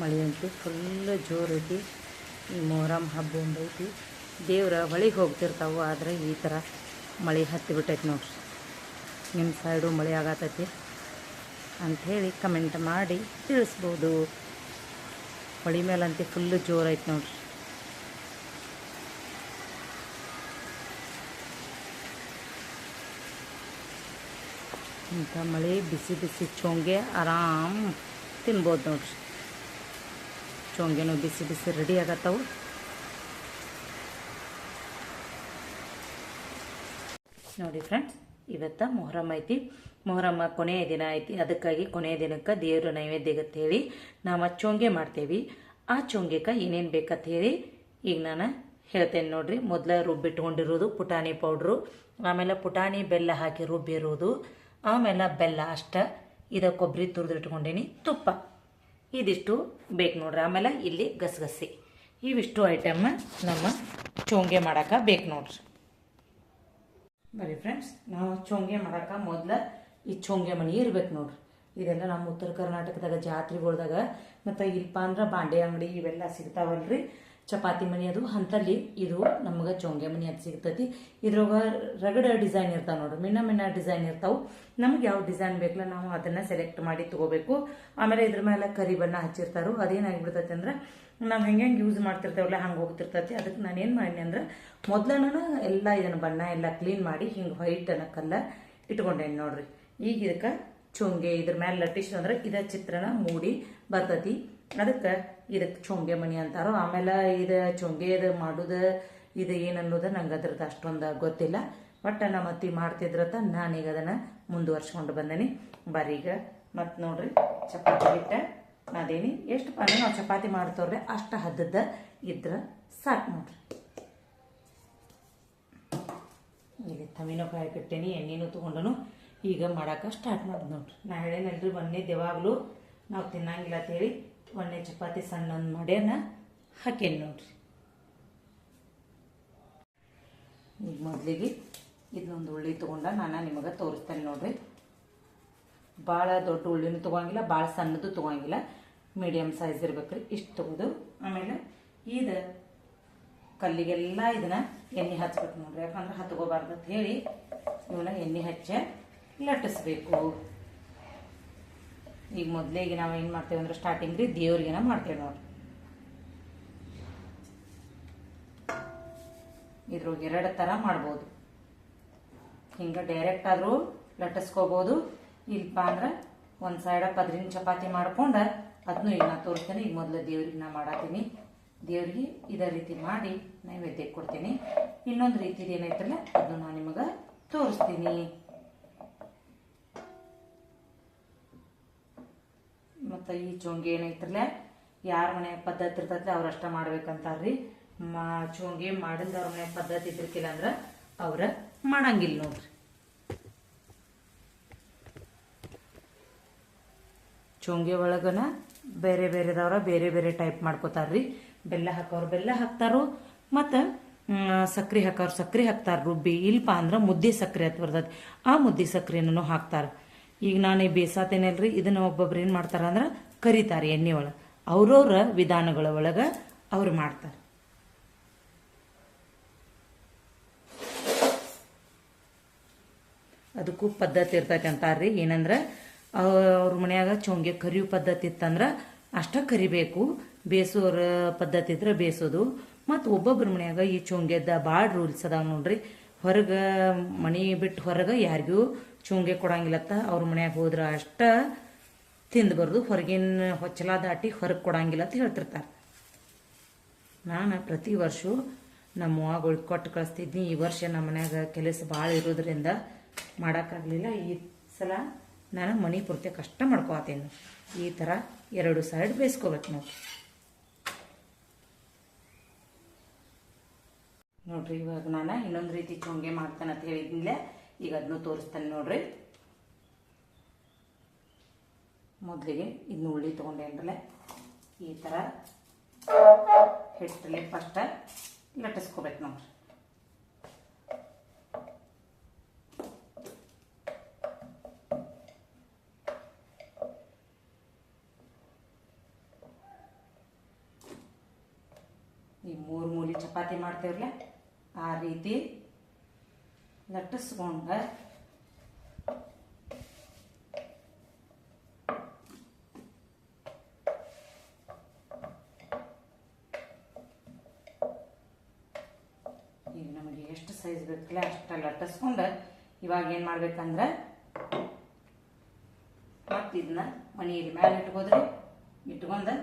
ಮಳೆ ಅಂತೂ ಫುಲ್ ಜೋರೈತಿ ಈ ಮೊಹರಮ್ ಹಬ್ಬ ಒಂದೈತಿ ದೇವ್ರ ಹೊಳಿಗೆ ಹೋಗ್ತಿರ್ತಾವೆ, ಆದರೆ ಈ ಥರ ಮಳೆ ಹತ್ತಿ ಬಿಟ್ಟೈತಿ ನೋಡ್ರಿ. ನಿಮ್ಮ ಸೈಡು ಮಳೆ ಆಗತ್ತೈತಿ ಅಂಥೇಳಿ ಕಮೆಂಟ್ ಮಾಡಿ ತಿಳಿಸ್ಬೋದು. ಹೊಳಿ ಮೇಲಂತೆ ಫುಲ್ಲು ಜೋರೈತೆ ನೋಡ್ರಿ. ಇಂಥ ಮಳೆ ಬಿಸಿ ಬಿಸಿ ಚೊಂಗೆ ಆರಾಮ್ ತಿನ್ಬೋದು ನೋಡ್ರಿ. ಚೋಂಗೆನೂ ಬಿಸಿ ಬಿಸಿ ರೆಡಿ ಆಗತ್ತವು. ನೋಡಿ ಫ್ರೆಂಡ್ಸ್ ಇವತ್ತು ಮೊಹರಮ್ ಐತಿ. ಮೊಹರಮ್ಮ ಕೊನೆಯ ದಿನ ಐತಿ. ಅದಕ್ಕಾಗಿ ಕೊನೆಯ ದಿನಕ್ಕೆ ದೇವ್ರ ನೈವೇದ್ಯಗತ್ತ ಹೇಳಿ ನಾವು ಚೋಂಗೆ ಮಾಡ್ತೇವೆ. ಆ ಚೋಂಗೆಕ ಏನೇನು ಬೇಕಂತ ಹೇಳಿ ಈಗ ನಾನು ಹೇಳ್ತೇನೆ ನೋಡ್ರಿ. ಮೊದಲ ರುಬ್ಬಿಟ್ಕೊಂಡಿರೋದು ಪುಟಾಣಿ ಪೌಡ್ರು, ಆಮೇಲೆ ಪುಟಾಣಿ ಬೆಲ್ಲ ಹಾಕಿ ರುಬ್ಬಿರೋದು, ಆಮೇಲೆ ಬೆಲ್ಲ ಅಷ್ಟ, ಇದ ಕೊಬ್ಬರಿ ತುರಿದಿಟ್ಕೊಂಡೀನಿ ತುಪ್ಪ. ಇದಿಷ್ಟು ಬೇಕು ನೋಡ್ರಿ. ಆಮೇಲೆ ಇಲ್ಲಿ ಗಸಗಸೆ. ಇವಿಷ್ಟು ಐಟಮ್ ನಮ್ಮ ಚೋಂಗೆ ಮಾಡಕ್ಕೆ ಬೇಕು ನೋಡ್ರಿ. ಬರೀ ಫ್ರೆಂಡ್ಸ್ ನಾವು ಚೋಂಗೆ ಮಾಡಕ್ಕೆ ಮೊದಲ ಈ ಚೋಂಗೆ ಮಣಿ ಇರ್ಬೇಕು ನೋಡ್ರಿ. ಇದೆಲ್ಲ ನಮ್ಮ ಉತ್ತರ ಕರ್ನಾಟಕದಾಗ ಜಾತ್ರೆಗಳ್ದಾಗ, ಮತ್ತು ಇಲ್ಪ ಅಂದ್ರೆ ಬಾಂಡೆ ಅಂಗಡಿ ಇವೆಲ್ಲ ಸಿಗ್ತಾವಲ್ರಿ. ಚಪಾತಿ ಮನಿ ಅದು ಅಂತಲ್ಲಿ ಇದು ನಮ್ಗೆ ಚೋಂಗೆ ಮನಿ ಅದು ಸಿಗ್ತೈತಿ. ಇದ್ರೊಳಗ ರಗಡ ಡಿಸೈನ್ ಇರ್ತಾವ ನೋಡ್ರಿ, ಮಿನ್ನ ಮಿನ್ನ ಡಿಸೈನ್ ಇರ್ತಾವು. ನಮ್ಗೆ ಯಾವ ಡಿಸೈನ್ ಬೇಕಲ್ಲ ನಾವು ಅದನ್ನ ಸೆಲೆಕ್ಟ್ ಮಾಡಿ ತಗೋಬೇಕು. ಆಮೇಲೆ ಇದ್ರ ಮೇಲೆ ಕರಿ ಬಣ್ಣ ಹಚ್ಚಿರ್ತಾರೋ ಅದೇನಾಗಿಬಿಡ್ತೈತೆ ಅಂದ್ರೆ ನಾವು ಹೆಂಗೆ ಹೆಂಗೆ ಯೂಸ್ ಮಾಡ್ತಿರ್ತೇವಲ್ಲ ಹಂಗೆ ಹೋಗ್ತಿರ್ತೈತಿ. ಅದಕ್ಕೆ ನಾನು ಏನು ಮಾಡೀನಿ ಅಂದ್ರೆ ಮೊದ್ಲನ ಎಲ್ಲ ಇದನ್ನ ಬಣ್ಣ ಎಲ್ಲ ಕ್ಲೀನ್ ಮಾಡಿ ಹಿಂಗೆ ವೈಟ್ ಅನ್ನಕ್ಕಲ್ಲ ಇಟ್ಕೊಂಡೇನಿ ನೋಡ್ರಿ. ಈಗ ಇದಕ್ಕೆ ಚೊಂಗೆ ಇದ್ರ ಮೇಲೆ ಲಟ್ಟಿಸ್ ಅಂದ್ರೆ ಇದ ಚಿತ್ರಣ ಮೂಡಿ ಬರ್ತೈತಿ. ಅದಕ್ಕೆ ಇದಕ್ಕೆ ಚೊಂಗೆ ಮಣಿ ಅಂತಾರೋ, ಆಮೇಲೆ ಇದು ಚೊಂಗೆ ಇದು ಮಾಡೋದು, ಇದು ಏನನ್ನೋದು ನಂಗೆ ಅದ್ರದ್ದು ಅಷ್ಟೊಂದು ಗೊತ್ತಿಲ್ಲ. ಬಟ್ ನಮ್ಮ ಅತ್ತಿ ಮಾಡ್ತಿದ್ರತ, ನಾನೀಗ ಅದನ್ನು ಮುಂದುವರ್ಸ್ಕೊಂಡು ಬಂದೇನಿ. ಬರೀಗ ಮತ್ತು ನೋಡ್ರಿ, ಚಪಾತಿ ಹಿಟ್ಟ ಅದೇನಿ ಎಷ್ಟು ಪಾನ ನಾವು ಚಪಾತಿ ಮಾಡ್ತವ್ರೆ, ಅಷ್ಟು ಹದ್ದದ ಇದ್ರೆ ಸಾಕು ನೋಡ್ರಿ. ಈಗ ತಮಿನಕಾಯಿ ಕಟ್ಟೇನಿ, ಎಣ್ಣೆನೂ ತೊಗೊಂಡನು. ಈಗ ಮಾಡಕ್ಕೆ ಸ್ಟಾರ್ಟ್ ಮಾಡಿದ್ ನೋಡ್ರಿ. ನಾ ಹೇಳೇನಲ್ರಿ ಬನ್ನಿ ಯಾವಾಗಲೂ ನಾವು ತಿನ್ನಂಗಿಲ್ಲ ಅಂತೇಳಿ. ಒಂದೇ ಚಪಾತಿ ಸಣ್ಣ ಮಾಡ್ಯಾನ, ಹಾಕೇನಿ ನೋಡ್ರಿ. ಈಗ ಮೊದಲಿಗೆ ಇದನ್ನೊಂದು ಉಳ್ಳಿ ತೊಗೊಂಡ ನಾನು ನಿಮಗೆ ತೋರಿಸ್ತೇನೆ ನೋಡ್ರಿ. ಭಾಳ ದೊಡ್ಡ ಉಳ್ಳಿನೂ ತೊಗೊಂಗಿಲ್ಲ ಭಾಳ ಸಣ್ಣದು ತೊಗೊಂಗಿಲ್ಲ. ಮೀಡಿಯಮ್ ಸೈಜ್ ಇರ್ಬೇಕ್ರಿ, ಇಷ್ಟು ತೊಗೋದು. ಆಮೇಲೆ ಇದು ಕಲ್ಲಿಗೆಲ್ಲ ಇದನ್ನ ಎಣ್ಣೆ ಹಚ್ಬೇಕು ನೋಡ್ರಿ, ಯಾಕಂದ್ರೆ ಹತ್ಕೋಬಾರ್ದು ಅಂತ ಹೇಳಿ ಇವನ್ನ ಎಣ್ಣೆ ಹಚ್ಚೆ ಲಟ್ಟಿಸ್ಬೇಕು. ಈಗ ಮೊದಲಿಗೆ ನಾವು ಏನು ಮಾಡ್ತೇವೆ ಅಂದ್ರೆ ಸ್ಟಾರ್ಟಿಂಗ್ ರೀ ದೇವ್ರಿಗೆನ ಮಾಡ್ತೇವೆ ನೋಡ್ರಿ ಇದ್ರೊಳಗೆ ಎರಡು ಥರ ಮಾಡ್ಬೋದು. ಹಿಂಗೆ ಡೈರೆಕ್ಟ್ ಆದರೂ ಲಟ್ಟಿಸ್ಕೋಬೋದು ಇಲ್ಲಪ್ಪ ಅಂದ್ರೆ ಒಂದು ಸೈಡ ಪದ್ರಿನ ಚಪಾತಿ ಮಾಡ್ಕೊಂಡು ಅದನ್ನು ಈಗ ನಾ ತೋರಿಸ್ತೇನೆ. ಈಗ ಮೊದಲು ದೇವ್ರಿಗೆ ನಾ ಮಾಡತ್ತೀನಿ ದೇವ್ರಿಗೆ ಇದೇ ರೀತಿ ಮಾಡಿ ನೈವೇದ್ಯಕ್ಕೆ ಕೊಡ್ತೀನಿ. ಇನ್ನೊಂದು ರೀತಿದು ಏನೈತಲ್ಲ ಅದನ್ನು ನಾನು ನಿಮಗೆ ತೋರಿಸ್ತೀನಿ. ಮತ್ತು ಈ ಚೋಂಗಿ ಏನೈತ್ರಲ್ಲ ಯಾರ ಮನೆ ಪದ್ಧತಿ ಇರ್ತೈತಿ ಅವ್ರಷ್ಟ ಮಾಡ್ಬೇಕಂತಾರ್ರಿ. ಮಾ, ಚೋಂಗಿ ಮಾಡಿದ ಅವ್ರ ಮನೆ ಪದ್ಧತಿ ಇದ್ರಕಿಲ್ಲ ಅಂದ್ರೆ ಅವ್ರ ಮಾಡಂಗಿಲ್ಲ ನೋಡ್ರಿ. ಚೋಂಗಿ ಒಳಗನ ಬೇರೆ ಬೇರೆದವ್ರ ಬೇರೆ ಬೇರೆ ಟೈಪ್ ಮಾಡ್ಕೋತಾರ್ರಿ. ಬೆಲ್ಲ ಹಾಕೋರು ಬೆಲ್ಲ ಹಾಕ್ತಾರು. ಮತ್ತು ಸಕ್ರೆ ಹಾಕೋರು ಸಕ್ರೆ ಹಾಕ್ತಾರ. ರುಬ್ಬಿ, ಇಲ್ಪ ಅಂದ್ರೆ ಮುದ್ದೆ ಸಕ್ರೆ ಅಂತ ಬರ್ತೈತಿ. ಆ ಮುದ್ದೆ ಸಕ್ರೆನೂ ಹಾಕ್ತಾರೆ. ಈಗ ನಾನು ಈ ಬೇಸಾತೇನಲ್ರಿ? ಇದನ್ನ ಒಬ್ಬೊಬ್ರು ಏನು ಮಾಡ್ತಾರ ಅಂದ್ರೆ ಕರಿತಾರೆ ಎಣ್ಣೆ ಒಳಗೆ. ಅವ್ರವ್ರ ವಿಧಾನಗಳ ಒಳಗೆ ಅವ್ರು ಮಾಡ್ತಾರೆ. ಅದಕ್ಕೂ ಪದ್ಧತಿ ಇರ್ತೈತೆ ಅಂತಾರ್ರಿ. ಏನಂದ್ರೆ ಅವ್ರ ಮನ್ಯಾಗ ಚೊಂಗೆ ಕರಿಯೋ ಪದ್ಧತಿ ಇತ್ತಂದ್ರೆ ಅಷ್ಟ ಕರಿಬೇಕು. ಬೇಸೋರ ಪದ್ಧತಿ ಇದ್ರೆ ಬೇಸೋದು. ಮತ್ತು ಒಬ್ಬೊಬ್ಬರ ಮನ್ಯಾಗ ಈ ಚೊಂಗೆದ ಭಾಳ ರೂಲ್ಸ್ ಅದಾವ ನೋಡ್ರಿ. ಹೊರಗೆ ಮನೆ ಬಿಟ್ಟು ಹೊರಗೆ ಯಾರಿಗೂ ಚುಂಗೆ ಕೊಡಂಗಿಲ್ಲತ್ತ. ಅವ್ರ ಮನ್ಯಾಗ ಹೋದ್ರೆ ಅಷ್ಟ ತಿಂದ್ಬಾರ್ದು ಹೊರಗಿನ ಹೊಚ್ಚಲ ದಾಟಿ ಹೊರಗೆ ಕೊಡಂಗಿಲ್ಲ ಅಂತ ಹೇಳ್ತಿರ್ತಾರೆ. ನಾನು ಪ್ರತಿ ವರ್ಷ ನಮ್ಮ ಅವ್ವಗಳಿಗೆ ಕೊಟ್ಟು ಕಳಿಸ್ತಿದ್ನಿ. ಈ ವರ್ಷ ನಮ್ಮ ಮನ್ಯಾಗ ಕೆಲಸ ಭಾಳ ಇರೋದ್ರಿಂದ ಮಾಡೋಕ್ಕಾಗಲಿಲ್ಲ. ಈ ಸಲ ನಾನು ಮನೆ ಪೂರ್ತಿ ಕಷ್ಟ ಮಾಡ್ಕೋತೀನಿ ಈ ಥರ ಎರಡು ಸೈಡ್ ಬೇಯಿಸ್ಕೋಬೇಕು ನಾವು. ನೋಡ್ರಿ, ಇವಾಗ ನಾನು ಇನ್ನೊಂದು ರೀತಿ ಚೊಂಗೆ ಮಾಡ್ತಾನೆ ಅಂತ ಹೇಳಿದ್ನಿಲ್ಲ ಈಗ ಅದನ್ನು ತೋರಿಸ್ತಾನೆ ನೋಡ್ರಿ. ಮೊದಲಿಗೆ ಇದನ್ನ ಉಳ್ಳಿ ಅಂದ್ರೆ ಈ ಥರ ಹಿಟ್ಟಲ್ಲಿ ಫಸ್ಟ ಲಟ್ಟಿಸ್ಕೋಬೇಕು ನೋಡ್ರಿ. ಈ ಮೂರು ಮೂಲಿ ಚಪಾತಿ ಮಾಡ್ತೇವ್ರಲ್ಲ ಆ ರೀತಿ ಲಟ್ಟಿಸ್ಕೊಂಡ ಈಗ ನಮಗೆ ಎಷ್ಟು ಸೈಜ್ ಬೇಕಲ್ಲ ಅಷ್ಟ ಲಟ್ಟಿಸ್ಕೊಂಡು ಇವಾಗ ಏನು ಮಾಡ್ಬೇಕಂದ್ರೆ ಮತ್ತು ಇದನ್ನ ಮನೆಯಲ್ಲಿ ಮೇಲೆ ಇಟ್ಕೋದ್ರಿ ಇಟ್ಕೊಂಡು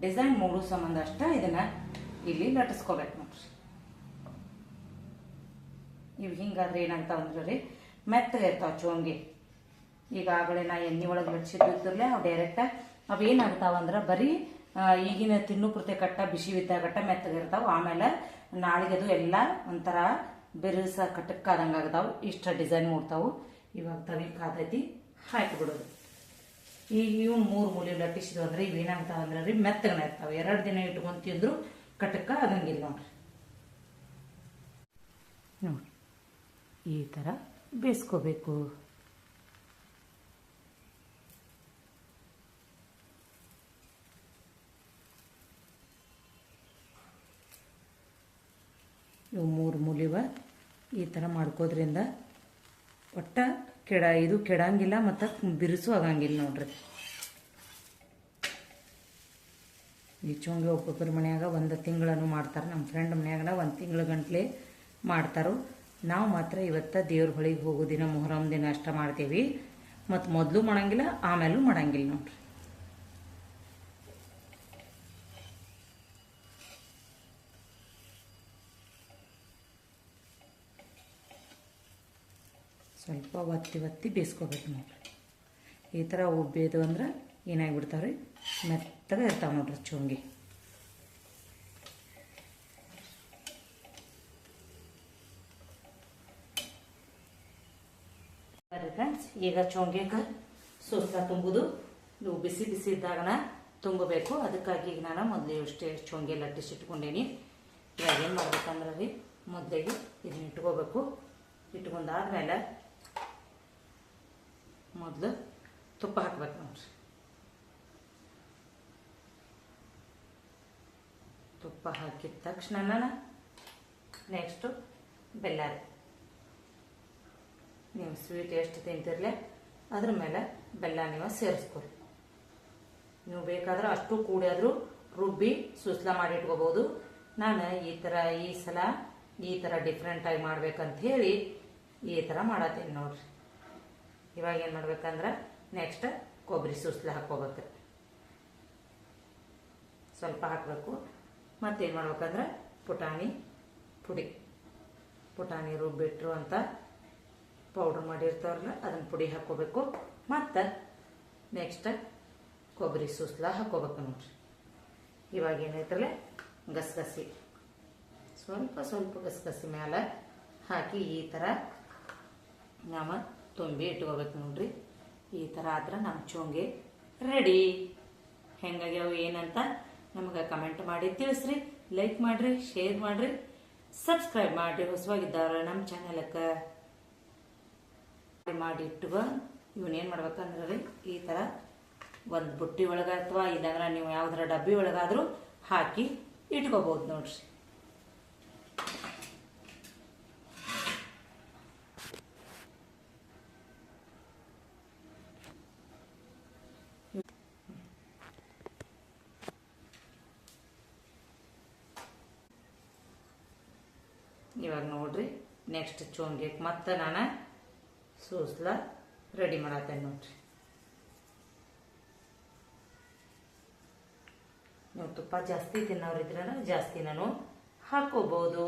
ಡಿಸೈನ್ ಮೂರು ಸಂಬಂಧ ಅಷ್ಟ ಇದನ್ನ ಇಲ್ಲಿ ಲಟ್ಟಿಸ್ಕೋಬೇಕು ನೋಡ್ರಿ. ಇವು ಹಿಂಗಾದ್ರೆ ಏನಾಗ್ತಾವ ಅಂದ್ರೆ ರೀ ಮೆತ್ತಗೆ ಇರ್ತಾವ ಚೋಂಗಿ ಈಗಾಗಲೇ ನಾ ಎಣ್ಣೆ ಒಳಗೆ ಲಟ್ಸಿದ್ದಿರ್ತಿರ್ಲೆ ಅವು ಡೈರೆಕ್ಟ್ ಅವು ಏನಾಗ್ತಾವ ಅಂದ್ರೆ ಬರೀ ಈಗಿನ ತಿನ್ನು ಪೂರ್ತಿ ಕಟ್ಟ, ಬಿಸಿ ಬಿದ್ದಾಗಟ್ಟ ಮೆತ್ತಗಿರ್ತಾವ ಆಮೇಲೆ ನಾಳಿಗೆದು ಎಲ್ಲ ಒಂಥರ ಬೆರಸ ಕಟ್ಟಕ್ಕಾದಂಗೆ ಆಗ್ತಾವು. ಇಷ್ಟ ಡಿಸೈನ್ ಮೂಡ್ತಾವು. ಇವಾಗ ತವಿ ಕಾದೈತಿ ಹಾಕಿಬಿಡೋದು ಈಗ ಇವು ಮೂರು ಮೂಲಿ ಲಟ್ಟಿಸಿದ್ವು ಅಂದ್ರೆ ಇವೇನಾಗ್ತಾವ ಅಂದ್ರೆ ರೀ ಮೆತ್ತಗನ ಇರ್ತಾವೆ. ಎರಡು ದಿನ ಇಟ್ಕೊಂಡು ತಿಂದ್ರು ಕಟಕ ಆಗಂಗಿಲ್ಲ. ನೋಡ್ರಿ ಈ ಥರ ಬೇಯಿಸ್ಕೋಬೇಕು. ಇವು ಮೂರು ಮೂಲಿವ ಈ ಥರ ಮಾಡ್ಕೋದ್ರಿಂದ ಒಟ್ಟ ಕೆಡ, ಇದು ಕೆಡಂಗಿಲ್ಲ ಮತ್ತು ಬಿರುಸು ಆಗಂಗಿಲ್ಲ ನೋಡ್ರಿ. ಈ ಚೋಂಗಿ ಒಬ್ಬೊಬ್ಬರ ಮನ್ಯಾಗ ಒಂದು ತಿಂಗಳನ್ನು ಮಾಡ್ತಾರೆ. ನಮ್ಮ ಫ್ರೆಂಡ್ ಮನ್ಯಾಗ ಒಂದು ತಿಂಗಳ ಗಂಟ್ಲೆ ಮಾಡ್ತಾರೋ. ನಾವು ಮಾತ್ರ ಇವತ್ತು ದೇವ್ರ ಹೊಳಿಗೆ ಹೋಗೋ ದಿನ, ಮೊಹರಂ ದಿನ ಅಷ್ಟ ಮಾಡ್ತೀವಿ. ಮತ್ತು ಮೊದಲು ಮಾಡಂಗಿಲ್ಲ ಆಮೇಲೂ ಮಾಡಂಗಿಲ್ಲ ನೋಡ್ರಿ. ಸ್ವಲ್ಪ ಒತ್ತಿ ಒತ್ತಿ ಬೇಯಿಸ್ಕೋಬೇಕು ನೋಡ್ರಿ. ಈ ಥರ ಉಬ್ಬೇದು ಅಂದ್ರೆ ಏನಾಗಿಬಿಡ್ತಾವ್ರಿ? ಮೆತ್ತಗೆ ಇರ್ತಾವೆ ನೋಡ್ರಿ ಚೋಂಗಿ. ಫ್ರೆಂಡ್ಸ್, ಈಗ ಚೋಂಗಿಗೆ ಸೂಸ್ಲ ತುಂಬುದು. ನೀವು ಬಿಸಿ ಬಿಸಿ ಇದ್ದಾಗನ ತುಂಬಬೇಕು ಅದಕ್ಕಾಗಿ ಈಗ ನಾನು ಮೊದಲು ಇಷ್ಟೇ ಚೋಂಗಿ ಲಟ್ಟಿಸಿಟ್ಕೊಂಡೇನಿ ಇವಾಗ ಏನು ಮಾಡ್ಬೇಕಂದ್ರೆ ರೀ, ಮೊದಲಿಗೆ ಇದನ್ನ ಇಟ್ಕೋಬೇಕು. ಇಟ್ಕೊಂಡಾದ್ಮೇಲೆ ಮೊದಲು ತುಪ್ಪ ಹಾಕ್ಬೇಕು ನೋಡ್ರಿ. ತುಪ್ಪ ಹಾಕಿದ ತಕ್ಷಣ ನೆಕ್ಸ್ಟು ಬೆಲ್ಲ ನೀವು ಸ್ವೀಟ್ ಎಷ್ಟು ತಿಂತಿರಲಿ, ಅದ್ರ ಮೇಲೆ ಬೆಲ್ಲ ನೀವು ಸೇರಿಸ್ಕೊರಿ. ನೀವು ಬೇಕಾದ್ರೆ ಅಷ್ಟು ಕೂಡಿಯಾದರೂ ರುಬ್ಬಿ ಸುಸ್ಲ ಮಾಡಿ ನಾನು ಈ ಥರ ಈ ಸಲ ಈ ಥರ ಡಿಫ್ರೆಂಟಾಗಿ ಮಾಡ್ಬೇಕಂತ ಹೇಳಿ ಈ ಥರ ಮಾಡತ್ತೀನಿ ನೋಡ್ರಿ. ಇವಾಗ ಏನು ಮಾಡ್ಬೇಕಂದ್ರೆ ನೆಕ್ಸ್ಟ್ ಕೊಬ್ಬರಿ ಸುಸ್ಲ ಹಾಕೋಬೇಕು ಸ್ವಲ್ಪ ಹಾಕಬೇಕು. ಮತ್ತೇನು ಮಾಡ್ಬೇಕಂದ್ರೆ ಪುಟಾಣಿ ಪುಡಿ. ಪುಟಾಣಿ ರುಬ್ಬಿಟ್ರು ಅಂತ ಪೌಡ್ರ್ ಮಾಡಿರ್ತಾವ್ರಲ್ಲ ಅದನ್ನ ಪುಡಿ ಹಾಕೋಬೇಕು ಮತ್ತು ನೆಕ್ಸ್ಟ್ ಕೊಬ್ಬರಿ ಸುಸ್ಲ ಹಾಕೋಬೇಕು ನೋಡ್ರಿ. ಇವಾಗ ಏನೈತ್ರಲ್ಲ? ಗಸಗಸಿ. ಸ್ವಲ್ಪ ಸ್ವಲ್ಪ ಗಸಗಸಿ ಮೇಲೆ ಹಾಕಿ ಈ ಥರ ನಾವು ತುಂಬಿ ಇಟ್ಕೋಬೇಕು ನೋಡ್ರಿ. ಈ ಥರ ಆದ್ರೆ ನಮ್ಮ ಚೋಂಗೆ ರೆಡಿ ಹೆಂಗಾಗ್ಯಾವ ಏನಂತ ನಮಗೆ ಕಮೆಂಟ್ ಮಾಡಿ ತಿಳಿಸ್ರಿ. ಲೈಕ್ ಮಾಡ್ರಿ ಶೇರ್ ಮಾಡ್ರಿ. ಸಬ್ಸ್ಕ್ರೈಬ್ ಮಾಡ್ರಿ ಹೊಸವಾಗಿದ್ದಾರೆ ನಮ್ಮ ಚಾನಲಕ್ಕೆ ಮಾಡಿ ಇವನೇನು ಇವನ್ನೇನು ಮಾಡ್ಬೇಕಂದ್ರೆ ರೀ, ಈ ಥರ ಒಂದು ಬುಟ್ಟಿ ಒಳಗೆ ಅಥವಾ ಇಲ್ಲಾಂದ್ರೆ ನೀವು ಯಾವ್ದಾರ ಡಬ್ಬಿ ಒಳಗಾದರೂ ಹಾಕಿ ಇಟ್ಕೋಬಹುದು ನೋಡ್ರಿ. ಇವಾಗ ನೋಡ್ರಿ ನೆಕ್ಸ್ಟ್ ಚೋಂಗೆ ಮತ್ತೆ ನಾನು ಸೂಸ್ಲ ರೆಡಿ ಮಾಡತ್ತೇನೆ ನೋಡ್ರಿ. ನೀವು ತುಪ್ಪ ಜಾಸ್ತಿ ತಿನ್ನೋರಿದ್ರೆ ಜಾಸ್ತಿ ನಾನು ಹಾಕೋಬಹುದು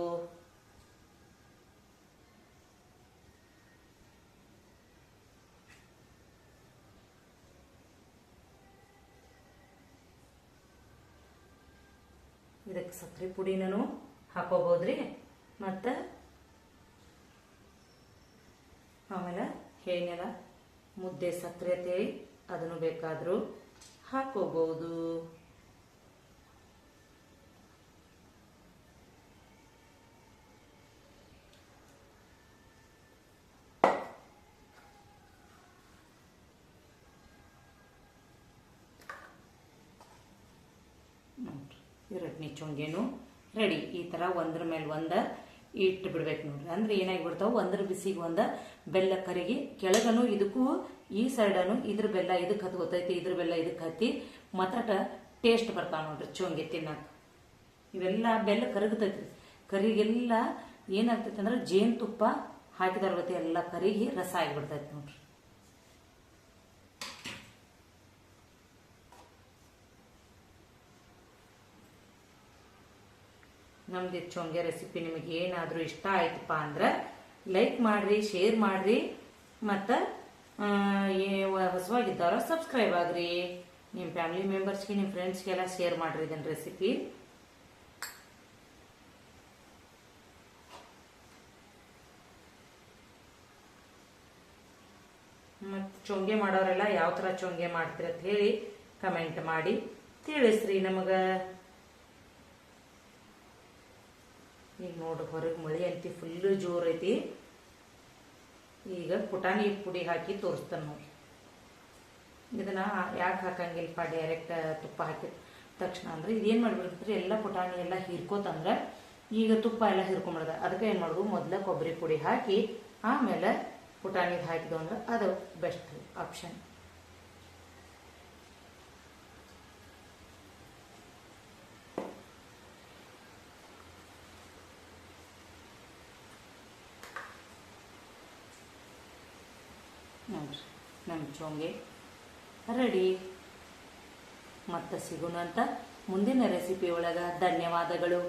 ಇದಕ್ಕೆ ಸಕ್ಕರೆ ಪುಡಿನೂ ಹಾಕೋಬಹುದ್ರಿ ಮತ್ತು ಆಮೇಲೆ ಮುದ್ದೆ ಸಕ್ಕರೆ ತೇಳಿ ಅದನ್ನು ಬೇಕಾದರೂ ಹಾಕೋಬಹುದು ರಟ್ನಿ ಚೊಂಗೆನು ರೆಡಿ ಈ ಥರ ಒಂದ್ರ ಮೇಲೆ ಒಂದ ಇಟ್ಟು ಬಿಡ್ಬೇಕು ನೋಡ್ರಿ. ಅಂದ್ರೆ ಏನಾಗಿಬಿಡ್ತಾವ? ಒಂದ್ರ ಬಿಸಿಗೆ ಒಂದ ಬೆಲ್ಲ ಕರಗಿ, ಕೆಳಗನು ಇದಕ್ಕೂ, ಈ ಸೈಡನು ಇದ್ರ ಬೆಲ್ಲ ಇದಕ್ಕೆ ಹತ್ಕೋತೈತಿ ಇದ್ರ ಬೆಲ್ಲ ಇದಕ್ಕೆ ಹತ್ತಿ ಮತ್ತಟ ಟೇಸ್ಟ್ ಬರ್ತಾವ ನೋಡ್ರಿ ಚೋಂಗೆ ತಿನ್ನಕ್ಕೆ ಇವೆಲ್ಲ ಬೆಲ್ಲ ಕರಗತೈತಿ ಕರಿಗೆಲ್ಲ ಏನಾಗ್ತೈತಿ ಅಂದ್ರೆ ಜೇನುತುಪ್ಪ ಹಾಕಿದಾರ ಎಲ್ಲ ಕರಿಗಿ ರಸ ಆಗಿಬಿಡ್ತೈತಿ ನೋಡ್ರಿ. ನಮ್ದು ಚೊಂಗೆ ರೆಸಿಪಿ ನಿಮಗೆ ಏನಾದರೂ ಇಷ್ಟ ಆಯ್ತಪ್ಪ ಅಂದ್ರೆ ಲೈಕ್ ಮಾಡ್ರಿ ಶೇರ್ ಮಾಡ್ರಿ, ಮತ್ತು ಹೊಸವಾಗಿದ್ದಾರ ಸಬ್ಸ್ಕ್ರೈಬ್ ಆಗ್ರಿ. ನಿಮ್ಮ ಫ್ಯಾಮಿಲಿ ಮೆಂಬರ್ಸ್ಗೆ ನಿಮ್ಮ ಫ್ರೆಂಡ್ಸ್ಗೆಲ್ಲ ಶೇರ್ ಮಾಡ್ರಿ ಇದನ್ನ ರೆಸಿಪಿ ಮತ್ತು ಚೊಂಗೆ ಮಾಡೋರೆಲ್ಲ ಯಾವ ಥರ ಚೊಂಗೆ ಮಾಡ್ತೀರ ಅಂತ ಹೇಳಿ ಕಮೆಂಟ್ ಮಾಡಿ ತಿಳಿಸ್ರಿ ನಮಗೆ. ಈಗ ನೋಡ್ರಿ ಹೊರಗೆ ಮಳೆ ಅಂತಿ ಫುಲ್ಲು ಜೋರೈತಿ ಈಗ ಪುಟಾಣಿ ಪುಡಿ ಹಾಕಿ ತೋರಿಸ್ತಾನೆ ನೋಡಿ. ಇದನ್ನು ಯಾಕೆ ಹಾಕಂಗಿಲ್ಲಪ್ಪ ಡೈರೆಕ್ಟ್ ತುಪ್ಪ ಹಾಕಿದ ತಕ್ಷಣ ಅಂದರೆ ಇದೇನು ಮಾಡ್ಬಿಡ್ತೈತ್ರಿ ಎಲ್ಲ ಪುಟಾಣಿ ಎಲ್ಲ ಹೀರ್ಕೋತಂದ್ರೆ ಈಗ ತುಪ್ಪ ಎಲ್ಲ ಹೀರ್ಕೊಂಬಿಡ್ದೆ ಅದಕ್ಕೆ ಏನು ಮಾಡೋದು? ಮೊದಲ ಕೊಬ್ಬರಿ ಪುಡಿ ಹಾಕಿ ಆಮೇಲೆ ಪುಟಾಣಿದು ಹಾಕಿದ್ವು ಅಂದ್ರೆ ಅದು ಬೆಸ್ಟ್ ಆಪ್ಷನ್ ನೋಡ್ರಿ ನಮ್ಮ ಚೋಂಗೆ ರೆಡಿ ಮತ್ತೆ ಸಿಗೋಣ ಅಂತ ಮುಂದಿನ ರೆಸಿಪಿ ಒಳಗೆ ಧನ್ಯವಾದಗಳು.